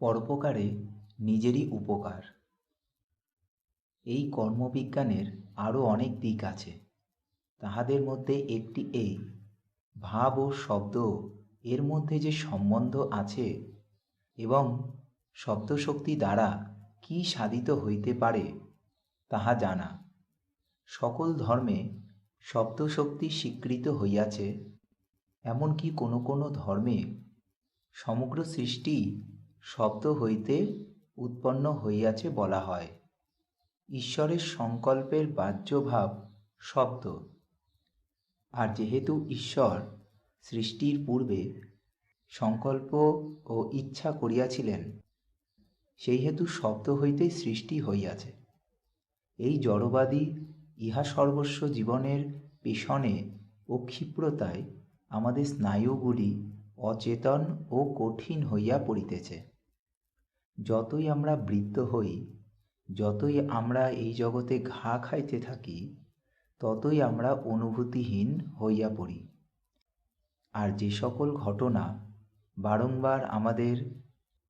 পরোপকারে নিজেরই উপকার। এই কর্মবিজ্ঞানের আরও অনেক দিক আছে। তাহাদের মধ্যে একটি এই, ভাব ও শব্দ এর মধ্যে যে সম্বন্ধ আছে এবং শব্দশক্তি দ্বারা কি সাধিত হইতে পারে তাহা জানা। সকল ধর্মে শব্দশক্তি স্বীকৃত হইয়াছে, এমনকি কোনো কোনো ধর্মে সমগ্র সৃষ্টি শব্দ হইতে উৎপন্ন হইয়াছে বলা হয়। ঈশ্বরের সংকল্পের বাহ্যভাব শব্দ। আর যেহেতু ঈশ্বর সৃষ্টির পূর্বে সংকল্প ও ইচ্ছা করিয়াছিলেন সেই হেতু শব্দ হইতেই সৃষ্টি হইয়াছে। এই জড়বাদী ইহা সর্বস্ব জীবনের পেছনে ও ক্ষিপ্রতায় আমাদের স্নায়ুগুলি অচেতন ও কঠিন হইয়া পড়িতেছে। যতই আমরা বৃদ্ধ হই, যতই আমরা এই জগতে ঘা খাইতে থাকি, ততই আমরা অনুভূতিহীন হইয়া পড়ি। আর যে সকল ঘটনা বারংবার আমাদের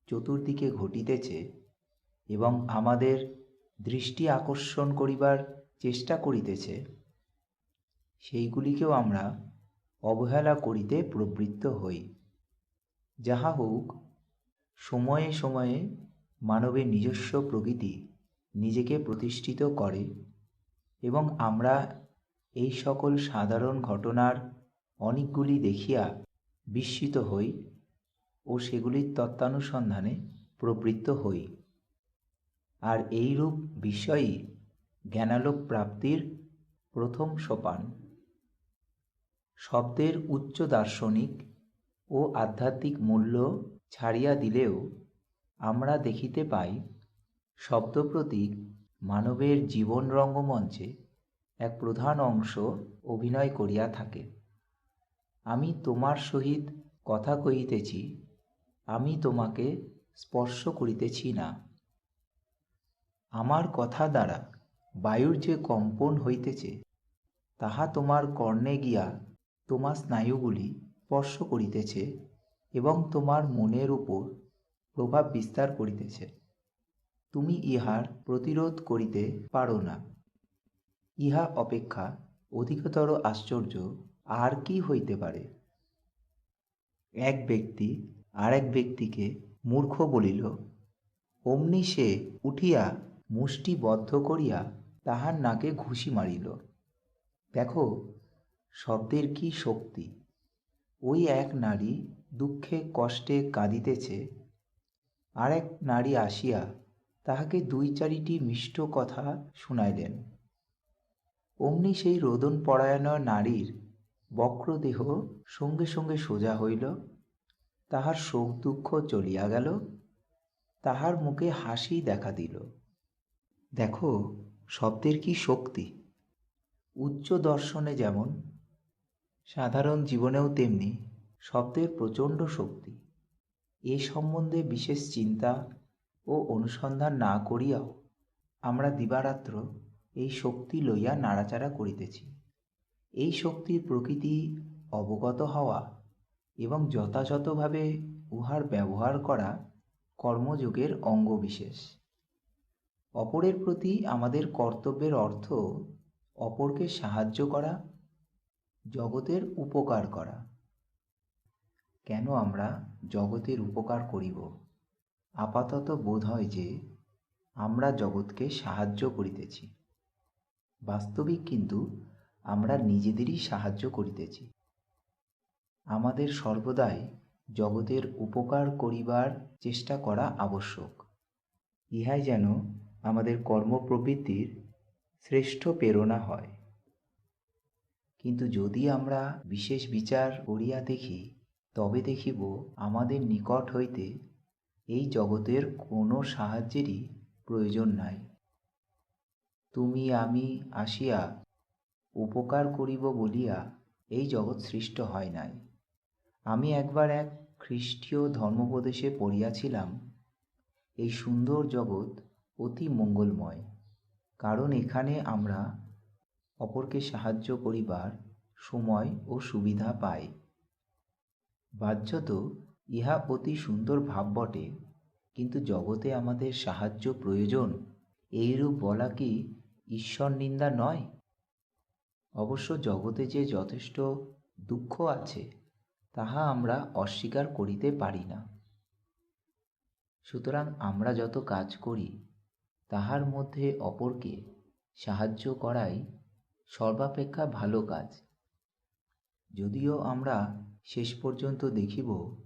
চতুর্দিকে ঘটিতেছে এবং আমাদের দৃষ্টি আকর্ষণ করিবার চেষ্টা করিতেছে, সেইগুলিকেও আমরা অবহেলা করিতে প্রবৃত্ত হই। যাহা হোক সময়ে সময়ে মানবের নিজস্ব প্রকৃতি নিজেকে প্রতিষ্ঠিত করে এবং আমরা এই সকল সাধারণ ঘটনার অনেকগুলি দেখিয়া বিস্মিত হই ও সেগুলির তত্ত্বানুসন্ধানে প্রবৃত্ত হই। আর এইরূপ বিষয়ই জ্ঞানালোক প্রাপ্তির প্রথম সোপান। শব্দের উচ্চ দার্শনিক ও আধ্যাত্মিক মূল্য ছাড়িয়া দিলেও আমরা দেখিতে পাই, শব্দপ্রতীক মানবের জীবন রঙ্গমঞ্চে এক প্রধান অংশ অভিনয় করিয়া থাকে। আমি তোমার সহিত কথা কহিতেছি, আমি তোমাকে স্পর্শ করিতেছি না। আমার কথা দ্বারা বায়ুর যে কম্পন হইতেছে, তাহা তোমার কর্ণে গিয়া তোমার স্নায়ুগুলি স্পর্শ করিতেছে। এবং তোমার মনের উপর প্রভাব বিস্তার করিতেছে। তুমি ইহার প্রতিরোধ করিতে পারো না। ইহা অপেক্ষা অধিকতর আশ্চর্য, আর কি হইতে পারে? এক ব্যক্তি আর এক ব্যক্তিকে মূর্খ বলিল, অমনি সে উঠিয়া মুষ্টি বদ্ধ করিয়া তাহার নাকে ঘুষি মারিল। দেখো, শব্দের কি শক্তি। ওই এক নারী দুঃখে, কষ্টে কাঁদিতেছে। আর এক নারী আসিয়া তাহাকে দুই চারিটি মিষ্ট কথা শুনাইলেন। অমনি সেই রোদন পরায়ণ নারীর বক্রদেহ সঙ্গে সঙ্গে সোজা হইল। তাহার শোক দুঃখ চলিয়া গেল। তাহার মুখে হাসি দেখা দিল। দেখো, শব্দের কি শক্তি? উচ্চ দর্শনে যেমন, সাধারণ জীবনেও তেমনি। শব্দের প্রচণ্ড শক্তি। এ সম্বন্ধে বিশেষ চিন্তা ও অনুসন্ধান না করিয়াও আমরা দিবারাত্র এই শক্তি লইয়া নাড়াচাড়া করিতেছি। এই শক্তির প্রকৃতি অবগত হওয়া এবং যথাযথভাবে উহার ব্যবহার করা কর্মযোগের অঙ্গবিশেষ অপরের প্রতি আমাদের কর্তব্যের অর্থ অপরকে সাহায্য করা, জগতের উপকার করা। কেন আমরা জগতের উপকার করিব? আপাতত বোধ হয় যে আমরা জগৎকে সাহায্য করিতেছি। বাস্তবিক কিন্তু আমরা নিজেদেরই সাহায্য করিতেছি। আমাদের সর্বদাই জগতের উপকার করিবার চেষ্টা করা আবশ্যক। ইহাই যেন আমাদের কর্মপ্রবৃত্তির শ্রেষ্ঠ প্রেরণা হয়। কিন্তু যদি আমরা বিশেষ বিচার করিয়া দেখি তবে দেখিব আমাদের নিকট হইতে এই জগতের কোনো সাহায্যেরই প্রয়োজন নাই। তুমি, আমি আসিয়া উপকার করিব বলিয়া এই জগৎ সৃষ্ট হয় নাই। আমি একবার এক খ্রিস্টীয় ধর্মোপদেশে পড়িয়াছিলাম। এই সুন্দর জগৎ অতি মঙ্গলময়, কারণ এখানে আমরা অপরকে সাহায্য করিবার সময় ও সুবিধা পাই। বাহ্যত ইহা অতি সুন্দর ভাব বটে, কিন্তু জগতে আমাদের সাহায্য প্রয়োজন, এইরূপ বলা কি ঈশ্বর নিন্দা নয়? অবশ্য জগতে যে যথেষ্ট দুঃখ আছে, তাহা আমরা অস্বীকার করিতে পারি না। সুতরাং আমরা যত কাজ করি, তাহার মধ্যে অপরকে সাহায্য করাই সর্বাপেক্ষা ভালো কাজ। যদিও আমরা শেষ পর্যন্ত দেখিব,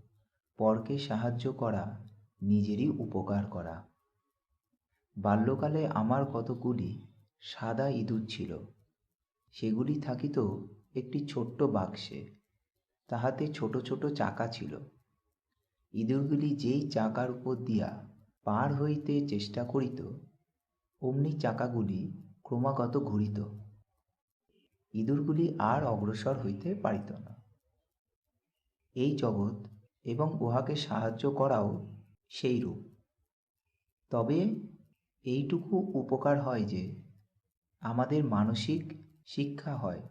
পরকে সাহায্য করা, নিজেরই উপকার করা। বাল্যকালে আমার কতগুলি সাদা ইঁদুর ছিল, সেগুলি থাকিত একটি ছোট্ট বাক্সে, তাহাতে ছোট ছোট চাকা ছিল। ইঁদুরগুলি যেই চাকার উপর দিয়া পার হইতে চেষ্টা করিত, অমনি চাকাগুলি ক্রমাগত ঘুরিত। ইঁদুরগুলি আর অগ্রসর হইতে পারিত না। এই জগৎ এবং উহাকে সাহায্য করাও সেইরূপ তবে এইটুকু উপকার হয় যে, আমাদের মানসিক শিক্ষা হয়।